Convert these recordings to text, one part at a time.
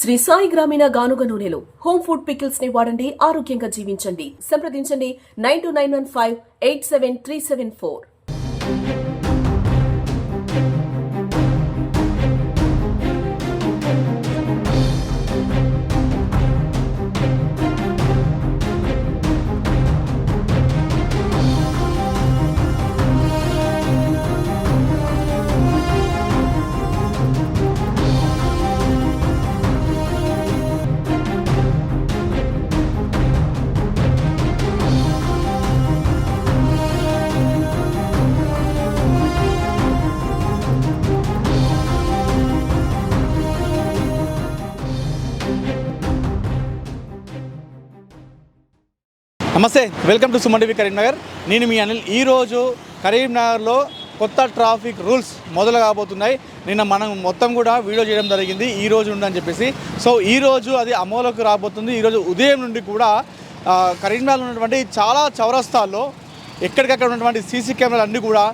శ్రీ సాయి గ్రామీణ గానుగ నూనెలో హోమ్ ఫుడ్ పికిల్స్ని వాడండి ఆరోగ్యంగా జీవించండి. సంప్రదించండి nine two nine one five eight seven three seven four. నమస్తే welcome to Suman TV Karimnagar. నేను మీ అనిల్. ఈరోజు కరీంనగర్లో కొత్త ట్రాఫిక్ రూల్స్ మొదలు కాబోతున్నాయి. నిన్న మనం మొత్తం కూడా వీడియో చేయడం జరిగింది. ఈ రోజు నుండి అని చెప్పేసి. సో ఈ రోజు అది అమలులోకి రాబోతుంది. ఈరోజు ఉదయం నుండి కూడా కరీంనగర్ కరీంనగర్లో ఉన్నటువంటి చాలా చౌరస్తాల్లో ఎక్కడికక్కడ ఉన్నటువంటి సీసీ కెమెరాలు అన్నీ కూడా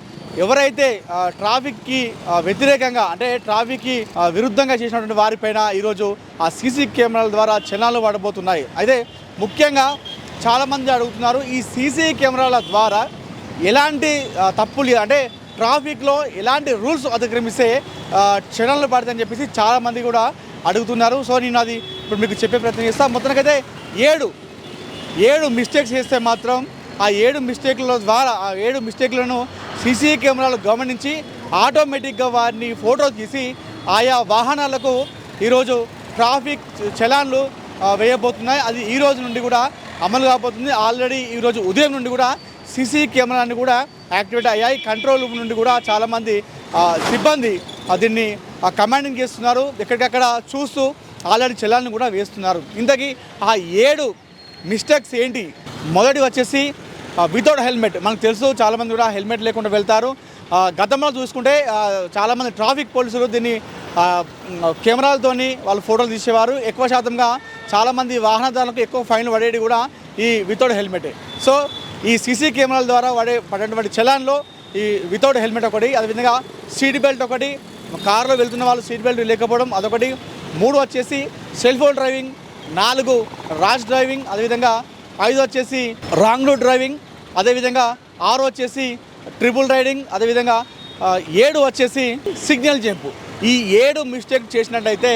ఎవరైతే ట్రాఫిక్కి వ్యతిరేకంగా అంటే ట్రాఫిక్కి విరుద్ధంగా చేసినటువంటి వారిపైన ఈరోజు ఆ సీసీ కెమెరాల ద్వారా చలనాలు పడబోతున్నాయి అయితే ముఖ్యంగా చాలామంది అడుగుతున్నారు ఈ సీసీ కెమెరాల ద్వారా ఎలాంటి తప్పులు అంటే ట్రాఫిక్లో ఎలాంటి రూల్స్ అతిక్రమిస్తే క్షణాలు పడతాయని చెప్పేసి చాలామంది కూడా అడుగుతున్నారు. సో నేను అది ఇప్పుడు మీకు చెప్పే ప్రయత్నం చేస్తాను మొత్తానికైతే ఏడు ఏడు మిస్టేక్స్ చేస్తే మాత్రం ఆ ఏడు మిస్టేక్ల ద్వారా ఆ ఏడు మిస్టేక్లను సీసీ కెమెరాలు గమనించి ఆటోమేటిక్గా వారిని ఫోటో తీసి ఆయా వాహనాలకు ఈరోజు ట్రాఫిక్ చలాన్లు వేయబోతున్నాయి. అది ఈ రోజు నుండి కూడా అమలు కాబోతుంది. ఆల్రెడీ ఈరోజు ఉదయం నుండి కూడా సీసీ కెమెరాన్ని కూడా యాక్టివేట్ అయ్యాయి. కంట్రోల్ రూమ్ నుండి కూడా చాలామంది సిబ్బంది దీన్ని కమాండింగ్ చేస్తున్నారు. ఎక్కడికక్కడ చూస్తూ ఆల్రెడీ చెల్లాలను కూడా వేస్తున్నారు. ఇంతకీ ఆ ఏడు మిస్టేక్స్ ఏంటి? మొదటి వచ్చేసి వితౌట్ హెల్మెట్ మనకు తెలుసు చాలామంది కూడా హెల్మెట్ లేకుండా వెళ్తారు. గతంలో చూసుకుంటే చాలామంది ట్రాఫిక్ పోలీసులు దీన్ని కెమెరాలతోని వాళ్ళు ఫోటోలు తీసేవారు. ఎక్కువ శాతంగా చాలామంది వాహనదారులకు ఎక్కువ ఫైన్లు పడేవి కూడా ఈ వితౌట్ హెల్మెటే. సో ఈ సీసీ కెమెరాల ద్వారా వాడే పడేటువంటి చలాన్లో ఈ వితౌట్ హెల్మెట్ ఒకటి అదేవిధంగా సీట్ బెల్ట్ ఒకటి కారులో వెళ్తున్న వాళ్ళు సీట్ బెల్ట్ లేకపోవడం అదొకటి. మూడు వచ్చేసి సెల్ ఫోన్ డ్రైవింగ్ నాలుగు ర్యాష్ డ్రైవింగ్ అదేవిధంగా ఐదు వచ్చేసి రాంగ్ రూట్ డ్రైవింగ్ అదేవిధంగా ఆరు వచ్చేసి ట్రిపుల్ రైడింగ్ అదేవిధంగా ఏడు వచ్చేసి సిగ్నల్ జంపు. ఈ ఏడు మిస్టేక్ చేసినట్టయితే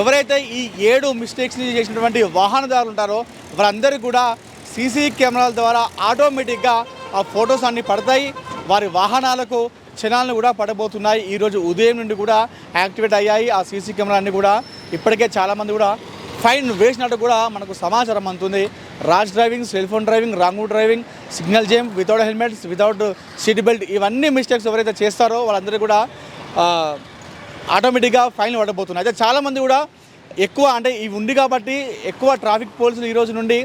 ఎవరైతే ఈ ఏడు మిస్టేక్స్ని చేసినటువంటి వాహనదారులు ఉంటారో వారందరూ కూడా సీసీ కెమెరాల ద్వారా ఆటోమేటిక్గా ఆ ఫొటోస్ అన్నీ పడతాయి. వారి వాహనాలకు క్షణాలను కూడా పడబోతున్నాయి. ఈరోజు ఉదయం నుండి కూడా యాక్టివేట్ అయ్యాయి ఆ సీసీ కెమెరా కూడా. ఇప్పటికే చాలామంది కూడా ఫైన్ వేసినట్టు కూడా మనకు సమాచారం అందుతుంది. Rash driving cell phone driving wrong driving signal jump without helmets without seat belt ఇవన్నీ మిస్టేక్స్ ఎవరైతే చేస్తారో వాళ్ళందరూ కూడా ఆటోమేటిక్గా ఫైన్ పడబోతున్నాయి. అయితే చాలామంది కూడా ఎక్కువ అంటే ఇవి ఉంది కాబట్టి ఎక్కువ ట్రాఫిక్ పోలీసులు ఈ రోజు నుండి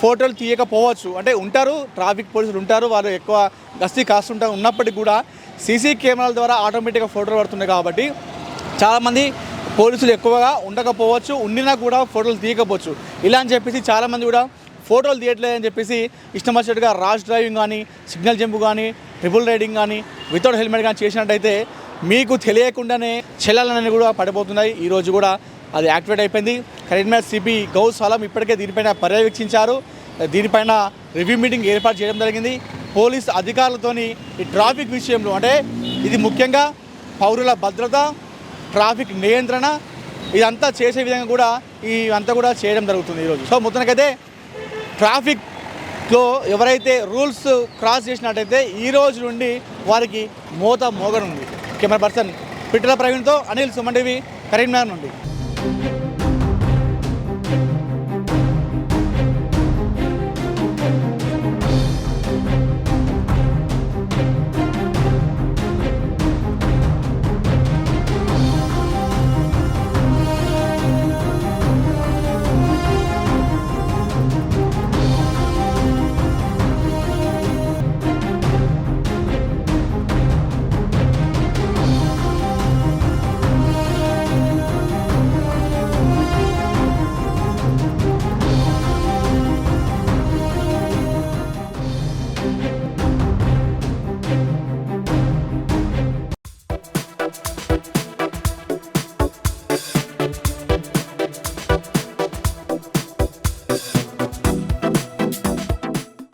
ఫోటోలు తీయకపోవచ్చు. అంటే ఉంటారు ట్రాఫిక్ పోలీసులు ఉంటారు వాళ్ళు ఎక్కువ గస్తీ కాస్తుంటారు ఉన్నప్పటికీ కూడా సీసీ కెమెరాల ద్వారా ఆటోమేటిక్గా ఫోటోలు పడుతున్నాయి కాబట్టి చాలామంది పోలీసులు ఎక్కువగా ఉండకపోవచ్చు ఉండినా కూడా ఫోటోలు తీయకపోవచ్చు. ఇలా అని చెప్పేసి చాలామంది కూడా ఫోటోలు తీయట్లేదని చెప్పేసి ఇష్టం వచ్చినట్టుగా రాష్ డ్రైవింగ్ కానీ సిగ్నల్ జంప్ కానీ ట్రిపుల్ రైడింగ్ కానీ వితౌట్ హెల్మెట్ కానీ చేసినట్టయితే మీకు తెలియకుండానే చెల్లాలని కూడా పడిపోతున్నాయి. ఈరోజు కూడా అది యాక్టివేట్ అయిపోయింది. కరీంనగర్ సిపి గౌస్ సలాం ఇప్పటికే దీనిపైన పర్యవేక్షించారు. దీనిపైన రివ్యూ మీటింగ్ ఏర్పాటు చేయడం జరిగింది. పోలీస్ అధికారులతోని ఈ ట్రాఫిక్ విషయంలో అంటే ఇది ముఖ్యంగా పౌరుల భద్రత ట్రాఫిక్ నియంత్రణ ఇదంతా చేసే విధంగా కూడా ఈ అంతా కూడా చేయడం జరుగుతుంది ఈరోజు. సో మొత్తానికైతే ట్రాఫిక్లో ఎవరైతే రూల్స్ క్రాస్ చేసినట్టయితే ఈ రోజు నుండి వారికి మోత మోగనుంది. కెమెరా పర్సన్ పిట్టల ప్రవీణ్తో అనిల్ సుమన్ టీవీ కరీంనగర్ నుండి. Thank you.